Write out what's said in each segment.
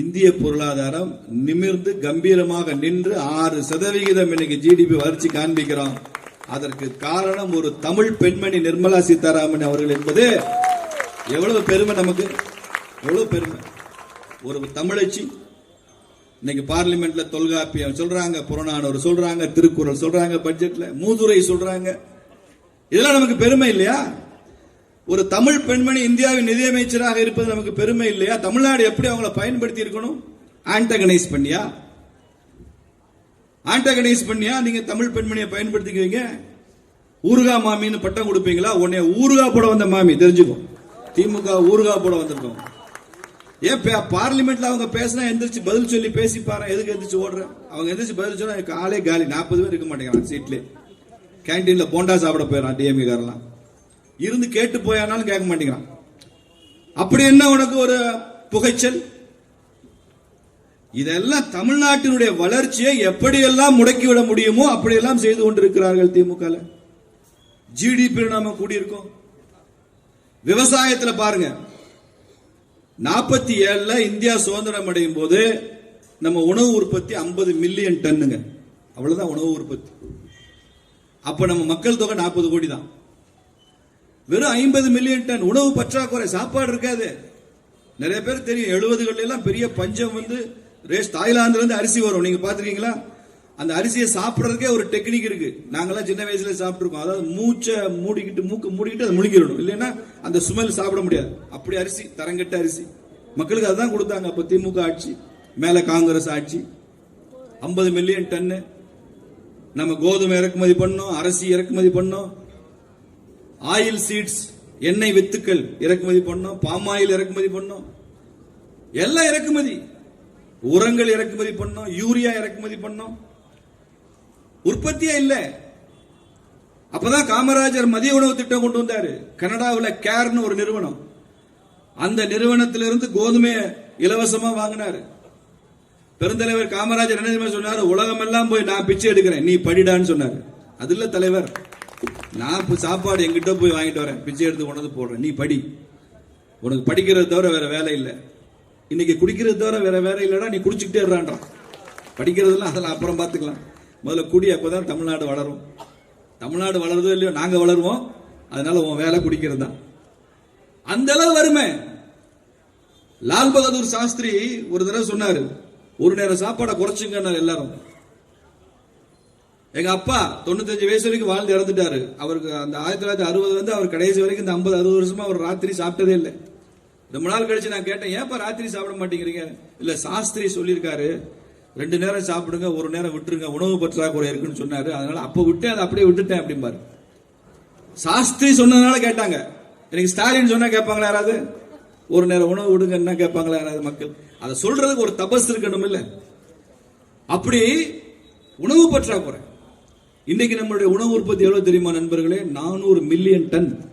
இந்திய பொருளாதாரம் நிமிர்ந்து கம்பீரமாக நின்று ஆறு சதவிகிதம் இன்னைக்கு ஜிடிபி வளர்ச்சி காண்பிக்கிறோம் அதற்கு காரணம் ஒரு தமிழ் பெண்மணி நிர்மலா சீதாராமன் அவர்கள் என்பது. எவ்வளவு பெருமை நமக்கு? எவ்வளவு பெருமை? ஒரு தமிழச்சி இன்னைக்கு பார்லிமெண்ட்ல தொல்காப்பியம் சொல்றாங்க புறநானூறு சொல்றாங்க திருக்குறள் சொல்றாங்க பட்ஜெட்ல மூதுரை சொல்றாங்க. இதெல்லாம் நமக்கு பெருமை இல்லையா? ஒரு தமிழ் பெண்மணி இந்தியாவின் நிதியமைச்சராக இருப்பது நமக்கு பெருமை இல்லையா? தமிழ்நாடு எப்படி அவங்கள பயன்படுத்தி இருக்கணும்? ஆண்டகனைஸ் பண்ணியா? ஆண்டகனைஸ் பண்ணியா? நீங்க தமிழ் பெண்மணியை பயன்படுத்திக்குவீங்க. ஊருகா மாமின்னு பட்டம் கொடுப்பீங்களா? உன்னை ஊருகா போட வந்த மாமி தெரிஞ்சுக்கும் திமுக ஊருகா போட வந்திருக்கோம். ஏன் பே- பார்லிமெண்ட்ல அவங்க பேசினா எந்திரிச்சு பதில் சொல்லி பேசி பாரு எதுக்கு எந்திரிச்சு ஓடுறேன் அவங்க எந்திரிச்சு பதில் சொன்னா காலே காலி. நாற்பது பேர் இருக்க மாட்டேங்கிறான் சீட்ல கேன்டீன்ல போண்டா சாப்பிட போயிடறான் டிஎம்கே காரெல்லாம். இருந்து கேட்டு போயானாலும் கேட்க மாட்டேங்கிறான். அப்படி என்ன உனக்கு ஒரு புகைச்சல்? இதெல்லாம் தமிழ்நாட்டினுடைய வளர்ச்சியை எப்படியெல்லாம் முடக்கிவிட முடியுமோ அப்படியெல்லாம் செய்து கொண்டிருக்கிறார்கள் திமுக ஜிடிபி நாம கூடியிருக்கோம். விவசாயத்தில் பாருங்க. நாற்பத்தி ஏழுல இந்தியா சுதந்திரம் அடையும் போது நம்ம உணவு உற்பத்தி 50 மில்லியன் டன்னுங்க. அவ்வளவுதான் உணவு உற்பத்தி. அப்ப நம்ம மக்கள் தொகை நாற்பது கோடி தான் வெறும் ஐம்பது மில்லியன் டன் உணவு பற்றாக்குறை சாப்பாடு இருக்காது. நிறைய பேர் தெரியும் எழுபதுகள்ல எல்லாம் பெரிய பஞ்சம் வந்து ரேஸ் தாய்லாந்துல இருந்து அரிசி வரும். நீங்க பாத்துருக்கீங்களா? அந்த அரிசியை சாப்பிடுறதுக்கே ஒரு டெக்னிக் இருக்கு. நாங்கெல்லாம் சின்ன வயசுல சாப்பிட்டுருக்கோம். அதாவது மூச்சை மூடிக்கிட்டு மூக்கு மூடிக்கிட்டு அதை முழுங்கிடணும். இல்லைன்னா அந்த சுமல் சாப்பிட முடியாது. அப்படி அரிசி தரங்கட்ட அரிசி. மக்களுக்கு அதுதான் கொடுத்தாங்க அப்ப திமுக ஆட்சி மேல காங்கிரஸ் ஆட்சி. 50 மில்லியன் டன்னு நம்ம கோதுமை இறக்குமதி பண்ணோம் அரிசி இறக்குமதி பண்ணோம். ஆயில் சீட்ஸ் எண்ணெய் வித்துக்கள் இறக்குமதி பண்ணோம் பாம் ஆயில் இறக்குமதி பண்ணோம். எல்லாம் இறக்குமதி. உரங்கள் இறக்குமதி பண்ணோம் யூரியா இறக்குமதி பண்ணோம். உற்பத்தியே இல்லை. அப்பதான் காமராஜர் மதிய உணவு திட்டம் கொண்டு வந்தாரு. கனடாவில் கேர்னு ஒரு நிறுவனம். அந்த நிறுவனத்திலிருந்து கோதுமையை இலவசமா வாங்கினாரு. பெருந்தலைவர் காமராஜர் என்ன சொன்னார் சொன்னாரு? உலகம் எல்லாம் போய் நான் பிச்சை எடுக்கிறேன் நீ படிடான்னு சொன்னாரு. அது இல்ல தலைவர். நான் இப்போ சாப்பாடு எங்கிட்ட போய் வாங்கிட்டு வரேன். பிச்சை எடுத்து கொண்டு போடுறேன். நீ படி. உனக்கு படிக்கிறது தவிர வேற வேலை இல்லை. இன்னைக்கு குடிக்கிறது தவிர வேற வேலை இல்லைடா நீ குடிச்சுக்கிட்டே இருறான்றான் படிக்கிறதெல்லாம் அதெல்லாம் அப்புறம் பார்த்துக்கலாம். முதல்ல குடி அப்பதான் தமிழ்நாடு வளரும். தமிழ்நாடு வளருதோ இல்லையோ நாங்க வளருவோம். அதனால உன் வேலை குடிக்கிறது. தான் அந்த அளவு வறுமை. லால் பகதூர் சாஸ்திரி ஒரு தடவை சொன்னாரு ஒரு நேரம் சாப்பாடை குறைச்சுங்கன்னாரு எல்லாரும். எங்க அப்பா தொண்ணூத்தஞ்சு வயசு வரைக்கும் வாழ்ந்து இறந்துட்டாரு. அவருக்கு அந்த ஆயிரத்தி தொள்ளாயிரத்தி அறுபது வந்து அவர் கடைசி வரைக்கும் இந்த ஐம்பது அறுபது வருஷமா அவர் ராத்திரி சாப்பிட்டதே இல்லை. ரொம்ப நாள் கழிச்சு நான் கேட்டேன் ஏன்ப்பா ராத்திரி சாப்பிட மாட்டேங்கிறீங்க? இல்ல சாஸ்திரி சொல்லியிருக்காரு. ரெண்டு நேரம் சாப்பிடுங்க ஒரு நேரம் விட்டுருங்க. உணவு பற்றாக்குறை இருக்குன்னு சொன்னாரு. அதனால அப்ப விட்டு அதை அப்படியே விட்டுட்டேன் அப்படிம்பாரு. சாஸ்திரி சொன்னதுனால கேட்டாங்க. எனக்கு ஸ்டாலின் சொன்னா கேட்பாங்களா யாராவது? ஒரு நேரம் உணவு விடுங்கன்னா கேட்பாங்களா யாராவது மக்கள்? அதை சொல்றதுக்கு ஒரு தபஸ் இருக்கணும் இல்ல அப்படி உணவு பற்றாக்குறை. இன்னைக்கு நம்மளுடைய உணவு உற்பத்தி எவ்வளவு தெரியுமா நண்பர்களே? நானூறு மில்லியன் டன்.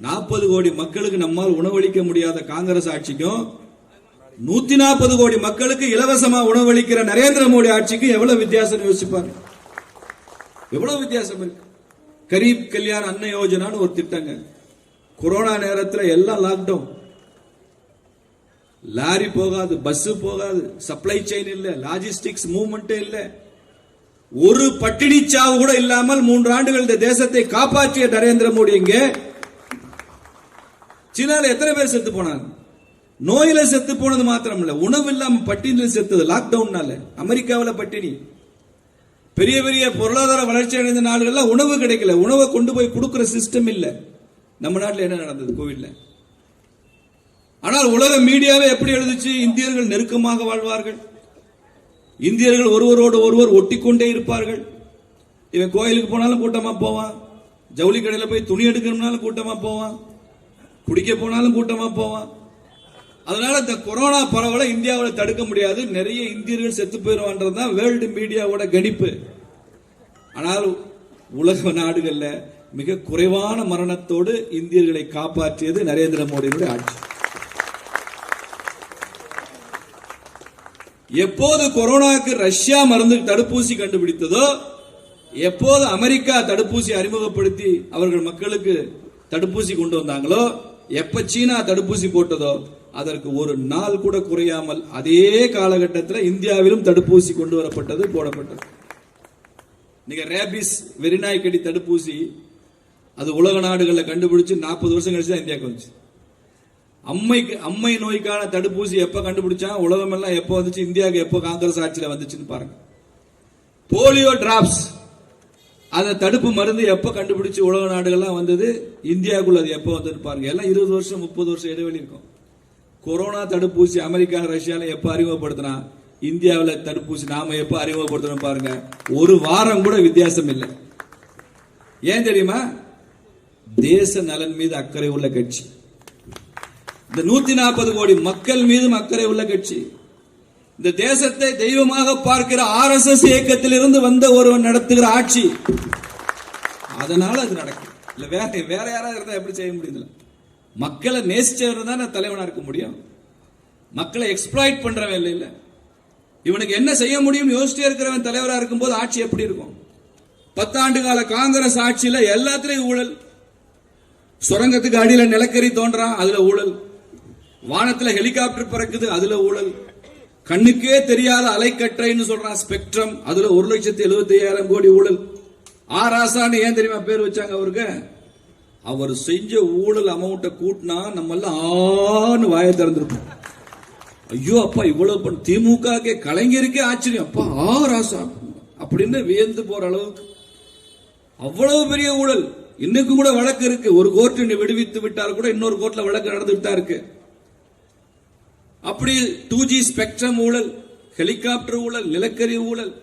நாற்பது கோடி மக்களுக்கு நம்மால் உணவளிக்க முடியாத காங்கிரஸ் ஆட்சிக்கும் நூத்தி நாற்பது கோடி மக்களுக்கு இலவசமா உணவளிக்கிற நரேந்திர மோடி ஆட்சிக்கு எவ்வளவு வித்தியாசம் யோசிப்பாங்க எவ்வளவு வித்தியாசம் இருக்கு. கரீப் கல்யாண் அன்ன யோஜனான்னு ஒரு திட்டங்க. கொரோனா நேரத்தில் எல்லாம் லாக்டவுன் லாரி போகாது பஸ் போகாது சப்ளை செயின் இல்லை லாஜிஸ்டிக்ஸ் மூவ்மெண்ட்டே இல்லை. ஒரு பட்டினி சாவு கூட இல்லாமல் மூன்று ஆண்டுகள் இந்த தேசத்தை காப்பாற்றிய நரேந்திர மோடி இங்க சீனால எத்தனை பேர் செத்து போனாங்க? நோயில செத்து போனது மாத்திரம் இல்ல உணவு இல்லாம பட்டினியில் செத்தது லாக்டவுன்னால அமெரிக்காவில் பட்டினி. பெரிய பெரிய பொருளாதார வளர்ச்சி அடைந்த நாடுகள்ல உணவு கிடைக்கல. உணவை கொண்டு போய் கொடுக்கிற சிஸ்டம் இல்ல. நம்ம நாட்டில் என்ன நடந்தது கோவிட்ல ஆனால் உலக மீடியாவே எப்படி எழுதுச்சு? இந்தியர்கள் நெருக்கமாக வாழ்வார்கள். இந்தியர்கள் ஒருவரோடு ஒருவர் ஒட்டிக்கொண்டே இருப்பார்கள். இவன் கோயிலுக்கு போனாலும் கூட்டமா போவான். ஜவுளி கடையில் போய் துணி எடுக்கணும்னாலும் கூட்டமா போவான். குடிக்க போனாலும் கூட்டமா போவான். அதனால இந்த கொரோனா பரவலை இந்தியாவில் தடுக்க முடியாது. நிறைய இந்தியர்கள் செத்து போயிடுவான்றது தான் வேர்ல்டு மீடியாவோட கணிப்பு. ஆனால் உலக நாடுகளில் மிக குறைவான மரணத்தோடு இந்தியர்களை காப்பாற்றியது நரேந்திர மோடியினுடைய ஆட்சி. எப்போது கொரோனாவுக்கு ரஷ்யா மருந்து தடுப்பூசி கண்டுபிடித்ததோ எப்போது அமெரிக்கா தடுப்பூசி அறிமுகப்படுத்தி அவர்கள் மக்களுக்கு தடுப்பூசி கொண்டு வந்தாங்களோ எப்ப சீனா தடுப்பூசி போட்டதோ அதற்கு ஒரு நாள் கூட குறையாமல் அதே காலகட்டத்தில் இந்தியாவிலும் தடுப்பூசி கொண்டு வரப்பட்டது போடப்பட்டது. நீங்க ரேபிஸ் வெறிநாய்க்கடி தடுப்பூசி அது உலக நாடுகளில் கண்டுபிடிச்சு நாற்பது வருஷம் கழிச்சு தான் இந்தியாவுக்கு வந்துச்சு. அம்மைக்கு அம்மை நோய்க்கான தடுப்பூசி எப்ப கண்டுபிடிச்சா உலகம் எல்லாம் எப்போ வந்துச்சு? இந்தியாவுக்கு எப்போ காங்கிரஸ் ஆட்சியில வந்துச்சுன்னு பாருங்க. Polio drops. அந்த தடுப்பு மருந்து எப்ப கண்டுபிடிச்சு உலக நாடுகள்லாம் வந்தது? இந்தியாவுக்குள்ள அது எப்போ வந்ததுன்னு பாருங்க. எல்லாம் இருபது வருஷம் முப்பது வருஷம் இடைவெளி இருக்கும். கொரோனா தடுப்பூசி அமெரிக்கா ரஷ்யால எப்ப அறிமுகப்படுத்தினா? இந்தியாவில் தடுப்பூசி நாம எப்ப அறிமுகப்படுத்தணும் பாருங்க. ஒரு வாரம் கூட வித்தியாசம் இல்லை. ஏன் தெரியுமா? தேச நலன் மீது அக்கறை உள்ள கட்சி. இந்த நூத்தி நாற்பது கோடி மக்கள் மீதும் அக்கறை உள்ள கட்சி. இந்த தேசத்தை தெய்வமாக பார்க்கிற ஆர் எஸ் எஸ் இயக்கத்திலிருந்து வந்த ஒருவன் நடத்துகிற ஆட்சி. அதனால அது நடக்கும். இல்ல வேற வேற யாராவது இருந்தா எப்படி செய்ய முடியுதுல மக்களை நேசிச்சவர் தான் தலைவனா இருக்க முடியும். மக்களை எக்ஸ்பிளாய்ட் பண்றவன் இல்லை இல்ல. இவனுக்கு என்ன செய்ய முடியும் யோசிச்சே இருக்கிறவன் தலைவரா இருக்கும்போது ஆட்சி எப்படி இருக்கும்? பத்தாண்டு கால காங்கிரஸ் ஆட்சியில எல்லாத்துலேயும் ஊழல். சுரங்கத்துக்கு அடியில நிலக்கரி தோன்றான் அதுல ஊழல். வானத்துல ஹெலிகாப்டர் பறக்குது அதுல ஊழல். கண்ணுக்கே தெரியாத அலைக்கற்றைன்னு சொல்றான் ஸ்பெக்ட்ரம். அதுல ஒரு லட்சத்தி எழுபத்தி ஐயாயிரம் கோடி ஊழல். ஆராசான்னு ஏன் தெரியுமா பேர் வச்சாங்க அவருக்கு? அவர் செஞ்ச ஊழல் அமௌண்ட்டை கூட்டினா நம்ம எல்லாம் ஆன்னு வாயை திறந்துருப்போம். ஐயோ அப்பா இவ்வளவு பண்ண திமுக கலைஞருக்கே ஆச்சரியம். அப்பா ஆ ராசா அப்படின்னு வியந்து போற அளவுக்கு. அவ்வளவு பெரிய ஊழல். இன்னைக்கு கூட வழக்கு இருக்கு. ஒரு கோர்ட் விடுவித்து விட்டால் கூட இன்னொரு கோர்ட்ல வழக்கு நடந்துட்டு தான் இருக்கு. அப்படி டூ ஜி ஸ்பெக்ட்ரம் ஊழல் ஹெலிகாப்டர் ஊழல் நிலக்கரி ஊழல்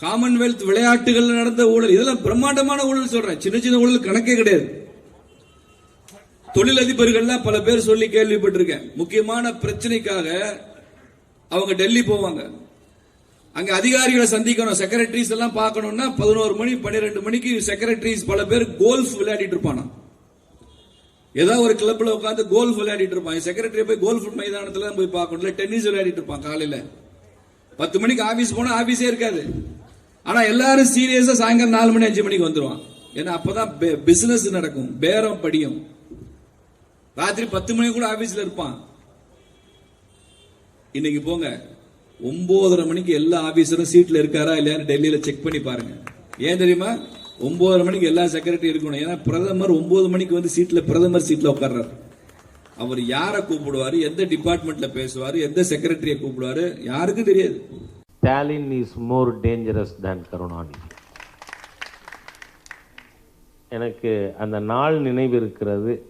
காமன்வெல்த் விளையாட்டுகள் நடந்த ஊழல் இதெல்லாம் பிரம்மாண்டமான ஊழல் சொல்றேன். சின்ன சின்ன ஊழல் கணக்கே கிடையாது. தொழிலதிபர்கள்லாம் பல பேர் சொல்லி கேள்விப்பட்டிருக்கேன். முக்கியமான பிரச்சனைக்காக அவங்க டெல்லி போவாங்க. அங்க அதிகாரிகளை சந்திக்கணும். செக்ரட்டரிஸ் எல்லாம் பார்க்கணும்னா பதினோரு மணி பன்னிரெண்டு மணிக்கு செக்ரட்டரிஸ் பல பேர் கோல்ஃப் விளையாடிட்டு இருப்பானா ஏதாவது ஒரு கிளப்ல உட்காந்து கோல்ஃப் விளையாடிட்டு இருப்பான். செக்ரட்டரி போய் கோல்ஃப் மைதானத்துல தான் போய் பார்க்கணும். இல்லை டென்னிஸ் விளையாடிட்டு இருப்பான் காலையில. பத்து மணிக்கு ஆபீஸ் போனா ஆபீஸே இருக்காது. ஆனா எல்லாரும் சீரியஸா சாயங்காலம் நாலு மணி அஞ்சு மணிக்கு வந்துருவான். ஏன்னா அப்பதான் பிசினஸ் நடக்கும். பேரம் படியும். ராத்திரி பத்து மணிக்கு கூட ஆபீஸ்ல இருப்பான். இன்னைக்கு போங்க. ஒன்பதரை மணிக்கு எல்லா ஆபீசரும் சீட்ல இருக்காரா இல்லையான்னு டெல்லியில செக் பண்ணி பாருங்க. ஏன் தெரியுமா? ஒன்பதரை மணிக்கு எல்லா செக்ரட்டரி இருக்கணும். ஏன்னா பிரதமர் ஒன்பது மணிக்கு வந்து சீட்ல பிரதமர் சீட்ல உட்கார்றாரு. அவர் யாரை கூப்பிடுவாரு? எந்த டிபார்ட்மெண்ட்ல பேசுவாரு? எந்த செக்ரட்டரியை கூப்பிடுவாரு? யாருக்கும் தெரியாது. Stalin is more dangerous than Karunanidhi எனக்கு அந்த நாள் நினைவு இருக்கிறது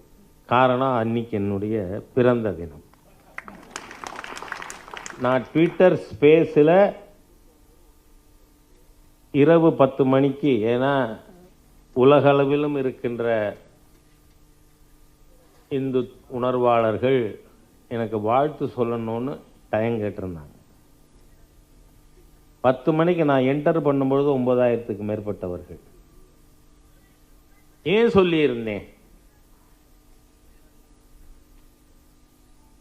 காரணம் அன்னைக்கு என்னுடைய பிறந்த தினம். நான் ட்விட்டர் ஸ்பேஸில் இரவு பத்து மணிக்கு ஏன்னா உலகளவிலும் இருக்கின்ற இந்து உணர்வாளர்கள் எனக்கு வாழ்த்து சொல்லணும்னு டைம் கேட்டிருந்தாங்க. பத்து மணிக்கு நான் என்டர் பண்ணும்பொழுது ஒன்பதாயிரத்துக்கு மேற்பட்டவர்கள். ஏன் சொல்லியிருந்தேன்?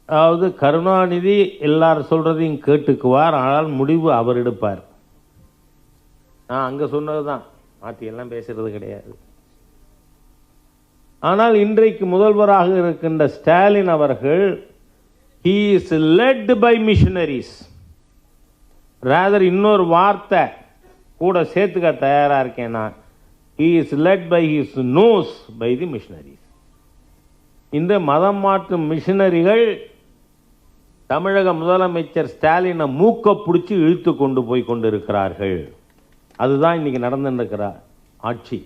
அதாவது கருணாநிதி எல்லாரும் சொல்றதையும் கேட்டுக்குவார் ஆனால் முடிவு அவர் எடுப்பார். நான் அங்கே சொன்னதுதான். மாத்தி எல்லாம் பேசுகிறது கிடையாது. ஆனால் இன்றைக்கு முதல்வராக இருக்கின்ற ஸ்டாலின் அவர்கள் he is led by missionaries rather இன்னொரு வார்த்தை கூட சேர்த்துக்க தயாராக இருக்கேன் நான். He is led by his nose by the missionaries இந்த மதம் மாற்றும் மிஷினரிகள் தமிழக முதலமைச்சர் ஸ்டாலினை மூக்க பிடிச்சி இழுத்து கொண்டு போய் கொண்டிருக்கிறார்கள். அதுதான் இன்னைக்கு நடந்துருக்கிற ஆட்சி.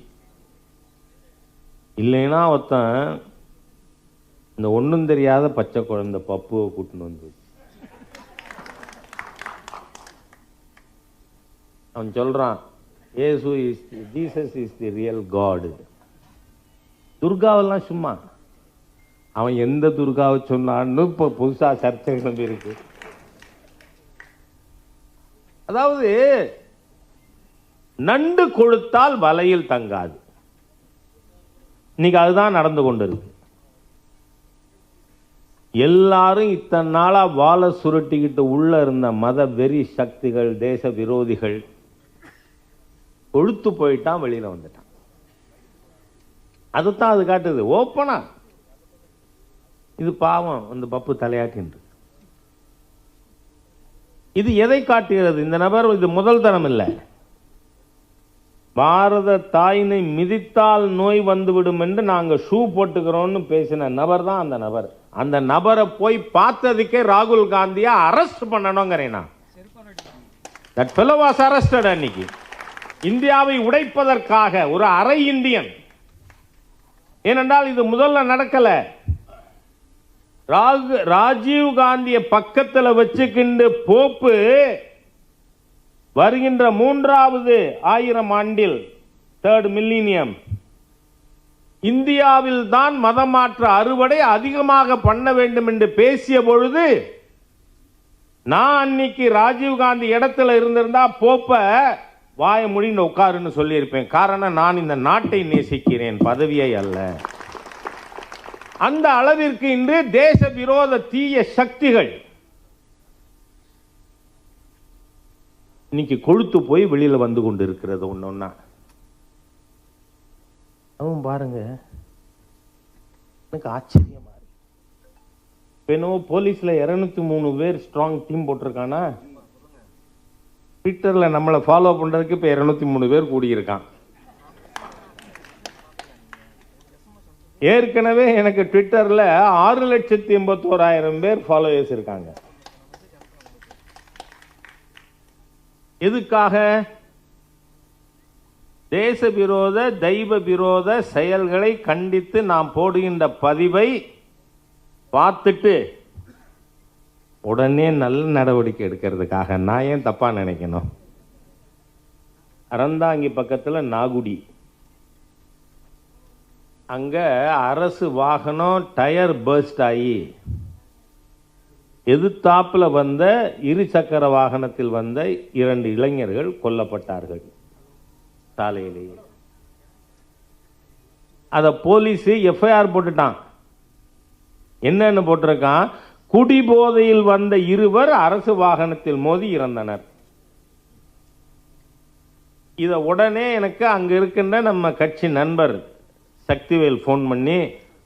இல்லைன்னா ஒருத்தன் இந்த ஒன்றும் தெரியாத பச்சை குழந்தை பப்புவை கூட்டின்னு வந்து அவன் சொல்றான் ஏசு is Jesus is the real god துர்காவெல்லாம் சும்மா. அவன் எந்த துர்காவை சொன்னான்னு இப்போ புதுசா சர்ச்சை கிளம்பி இருக்கு. அதாவது நண்டு கொழுத்தால் வலையில் தங்காது. இன்னைக்கு அதுதான் நடந்து கொண்டிருக்கு. எல்லாரும் இத்தனை நாளா வாழை சுருட்டிக்கிட்டு உள்ள இருந்த மத வெறி சக்திகள் தேச விரோதிகள் கொழுத்து போயிட்டான் வெளியில வந்துட்டான். அதுதான் அது காட்டுது. ஓப்பனா இது பாவம் அந்த பப்பு தலையாட்டின்று இது எதை காட்டுகிறது? இந்த நபர் இது முதல் தரம் இல்லை. பாரத தாயினை மிதித்தால் நோய் வந்துவிடும் என்று நாங்கள் ஷூ போட்டுக்கிறோம்னு பேசின நபர் தான் அந்த நபர். அந்த நபரை போய் பார்த்ததுக்கே ராகுல் காந்தியை அரெஸ்ட் பண்ணணுங்கிறேன் நான். தட் ஃபெலோ வாஸ் அரெஸ்டட் அன்னைக்கு. இந்தியாவை உடைப்பதற்காக ஒரு அரை இந்தியன். ஏனென்றால் இது முதல்ல நடக்கல. ராகு ராஜீவ் காந்தியை பக்கத்துல வச்சுக்கிண்டு போப்பு வருகின்ற மூன்றாவது ஆயிரம் ஆண்டில் தேர்ட் மில்லினியம் இந்தியாவில் தான் மதமாற்ற அறுவடை அதிகமாக பண்ண வேண்டும் என்று பேசிய பொழுது நான் அன்னைக்கு ராஜீவ் காந்தி இடத்துல இருந்திருந்தா போப்ப வாய முடிந்து உட்காருன்னு சொல்லியிருப்பேன். காரணம் நான் இந்த நாட்டை நேசிக்கிறேன் பதவியை அல்ல. அந்த அளவிற்கு இன்று தேச விரோத தீய சக்திகள் இன்னைக்கு கொழுத்து போய் வெளியில வந்து கொண்டு இருக்கிறது ஒன்னொன்னா அவன் பாருங்க. எனக்கு ஆச்சரியமா இருக்கு. என்னவோ போலீஸ்ல இருநூத்தி மூணு பேர் ஸ்ட்ராங் டீம் போட்டிருக்கானா? ட்விட்டர்ல நம்மளை ஃபாலோ பண்றதுக்கு இப்ப இருநூத்தி மூணு பேர் கூடியிருக்கான். ஏற்கனவே எனக்கு ட்விட்டர்ல ஆறு லட்சத்தி எண்பத்தோராயிரம் பேர் ஃபாலோவர்ஸ் இருக்காங்க. எதுக்காக? தேச விரோத தெய்வ விரோத செயல்களை கண்டித்து நாம் போடுகின்ற பதிவை பார்த்துட்டு உடனே நல்ல நடவடிக்கை எடுக்கிறதுக்காக நான் ஏன் தப்பா நினைக்கணும்? அறந்தாங்கி பக்கத்துல நாகுடி. அங்க அரசு வாகனம் டயர் பர்ஸ்ட் ஆகி எதிர்த்தாப்பில் வந்த இருசக்கர வாகனத்தில் வந்த இரண்டு இளைஞர்கள் கொல்லப்பட்டார்கள் சாலையிலேயே. அதை போலீஸ் எஃப்ஐஆர் போட்டுட்டான். என்னன்னு போட்டிருக்கான்? குடிபோதையில் வந்த இருவர் அரசு வாகனத்தில் மோதி இறந்தனர். இதை உடனே எனக்கு அங்கே இருக்கின்ற நம்ம கட்சி நண்பர் சக்திவேல் ஃபோன் பண்ணி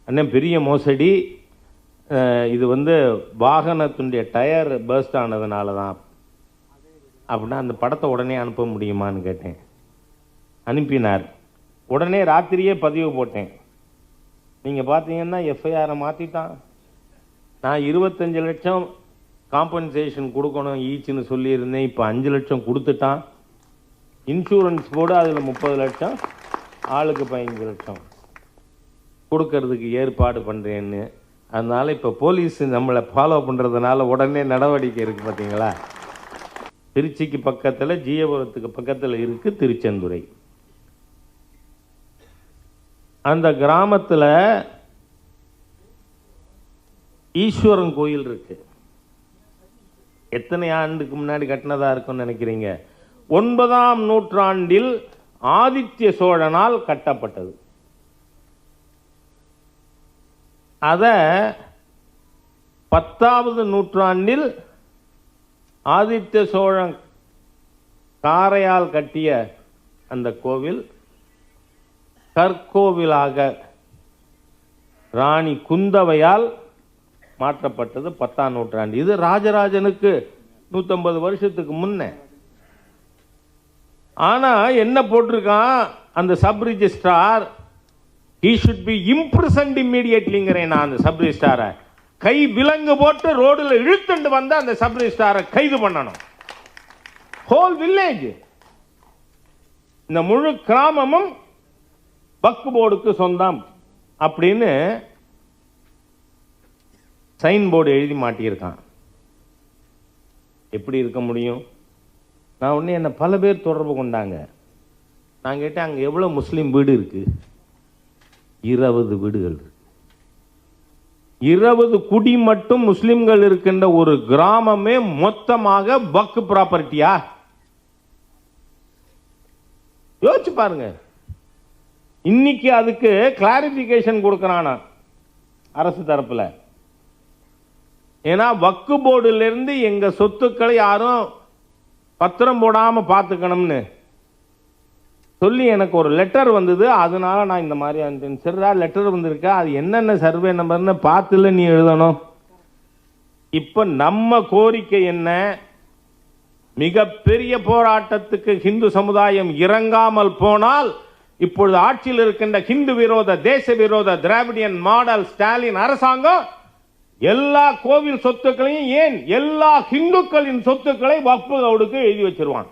அண்ணன் பெரிய மோசடி. இது வந்து வாகனத்துடைய டயர் பர்ஸ்ட் ஆனதுனால தான் அப்படின்னா அந்த படத்தை உடனே அனுப்ப முடியுமான்னு கேட்டேன். அனுப்பினார். உடனே ராத்திரியே பதிவு போட்டேன். நீங்கள் பார்த்தீங்கன்னா எஃப்ஐஆரை மாற்றிட்டான் நான் இருபத்தஞ்சு லட்சம் காம்பன்சேஷன் கொடுக்கணும் ஈச்சுன்னு சொல்லியிருந்தேன். இப்போ அஞ்சு லட்சம் கொடுத்துட்டான். இன்சூரன்ஸ் போடு அதில் முப்பது லட்சம் ஆளுக்கு பதினஞ்சு லட்சம். கொடுக்கறதுக்கு ஏற்பாடு பண்ணுறேன்னு அதனால் இப்போ போலீஸ் நம்மளை ஃபாலோ பண்ணுறதுனால உடனே நடவடிக்கை இருக்குது பார்த்தீங்களா திருச்சிக்கு பக்கத்தில் ஜீயபுரத்துக்கு பக்கத்தில் இருக்குது திருச்செந்துறை. அந்த கிராமத்தில் ஈஸ்வரன் கோயில் இருக்கு. எத்தனை ஆண்டுக்கு முன்னாடி கட்டினதாக இருக்கும்னு நினைக்கிறீங்க? ஒன்பதாம் நூற்றாண்டில் ஆதித்ய சோழனால் கட்டப்பட்டது. அதை பத்தாவது நூற்றாண்டில் ஆதித்ய சோழன் காரையால் கட்டிய அந்த கோவில் கற்கோவிலாக ராணி குந்தவையால் மாற்றப்பட்டது பத்தாம் நூற்றாண்டு. இது ராஜராஜனுக்கு நூற்றம்பது வருஷத்துக்கு முன்ன. ஆனால் என்ன போட்டிருக்கான் அந்த sub registrar he should be imprisoned immediatelyங்கிறேன் நான் அந்த சப் ரிஜிஸ்ட்ராரை கை விலங்கு போட்டு ரோடில் இழுத்துண்டு வந்து அந்த சப் ரிஜிஸ்ட்ராரை கைது பண்ணணும். ஹோல் வில்லேஜ் இந்த முழு கிராமமும் பக்கு போர்டுக்கு சொந்தம் அப்படின்னு சைன் போர்டு எழுதி மாட்டியிருக்கான். எப்படி இருக்க முடியும்? நான் உடனே என்னை பல பேர் தொடர்பு கொண்டாங்க. நான் கேட்டேன் அங்கே எவ்வளோ முஸ்லீம் வீடு இருக்குது இருபது வீடுகள் இருக்கு. இருபது குடி மட்டும் முஸ்லிம்கள் இருக்கின்ற ஒரு கிராமமே மொத்தமாக பக்கு ப்ராப்பர்ட்டியா யோசிச்சு பாருங்க. இன்னைக்கு அதுக்கு கிளாரிபிகேஷன் கொடுக்குறானா அரசு தரப்புல? ஏன்னா வக்கு போர்டுல இருந்து எங்க சொத்துக்களை யாரும் பத்திரம் போடாம பார்த்துக்கணும்னு சொல்லி எனக்கு ஒரு லெட்டர் வந்தது. அதனால நான் இந்த மாதிரி அனுப்பிச்சேன் சரிடா லெட்டர் வந்திருக்கா? அது என்னென்ன சர்வே நம்பர்னு பார்த்துல நீ எழுதணும். இப்போ நம்ம கோரிக்கை என்ன? மிகப்பெரிய போராட்டத்துக்கு ஹிந்து சமுதாயம் இறங்காமல் போனால் இப்பொழுது ஆட்சியில் இருக்கின்ற ஹிந்து விரோத தேச விரோத திராவிடியன் மாடல் ஸ்டாலின் அரசாங்கம் எல்லா கோவில் சொத்துக்களையும் ஏன் எல்லா ஹிந்துக்களின் சொத்துக்களை வக்பு கவுடுக்கு எழுதி வச்சிருவான்.